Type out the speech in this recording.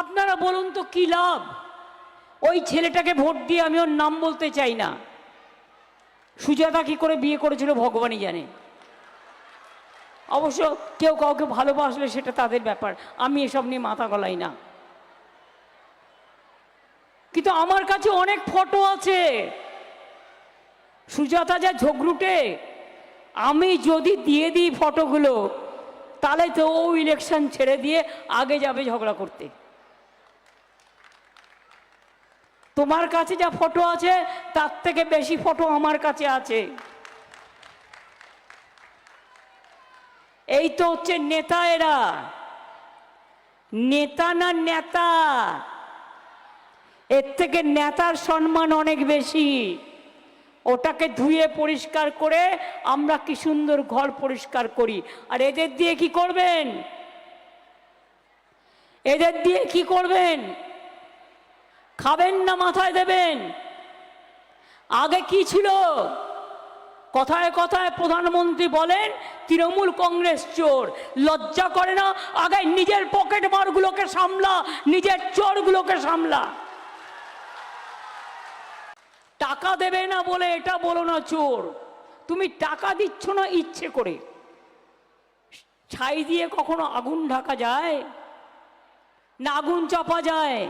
আপনারা বলুন তো কি লাভ? ওই ছেলেটাকে ভোট দিয়ে আমি ওর নাম বলতে চাই না। সুজাতা কি করে বিয়ে করেছিল ভগবানই জানে। অবশ্য কেউ কাউকে ভালোবাসলে সেটা তাদের ব্যাপার। আমি এসব নিয়ে মাথা গলাই না। কিন্তু আমার কাছে অনেক ফটো আছে। সুজাতা যা ঝগড়ুটে, আমি যদি দিয়ে দিই ফটোগুলো, তাহলে তো ও ইলেকশন ছেড়ে দিয়ে আগে যাবে ঝগড়া করতে। তোমার কাছে যা ফটো আছে, তার থেকে বেশি ফটো আমার কাছে আছে। এই তো হচ্ছে নেতা এরা। নেতা না নেতা? এর থেকে নেতার সম্মান অনেক বেশি। ওটাকে ধুয়ে পরিষ্কার করে আমরা কি সুন্দর ঘর পরিষ্কার করি। আর এদের দিয়ে কি করবেন? এদের দিয়ে কি করবেন? খাবেন না, মাথায় দেবেন। আগে কি ছিল? কথায় কথায় প্রধানমন্ত্রী বলেন, তৃণমূল কংগ্রেস চোর, লজ্জা করে না? আগে নিজের পকেট মারগুলোকে সামলা, নিজের চোরগুলোকে সামলা। টাকা দেবে না বলে এটা বলো না চোর। তুমি টাকা দিচ্ছ না ইচ্ছে করে। ছাই দিয়ে কখনো আগুন ঢাকা যায়? না আগুন চাপা যায়?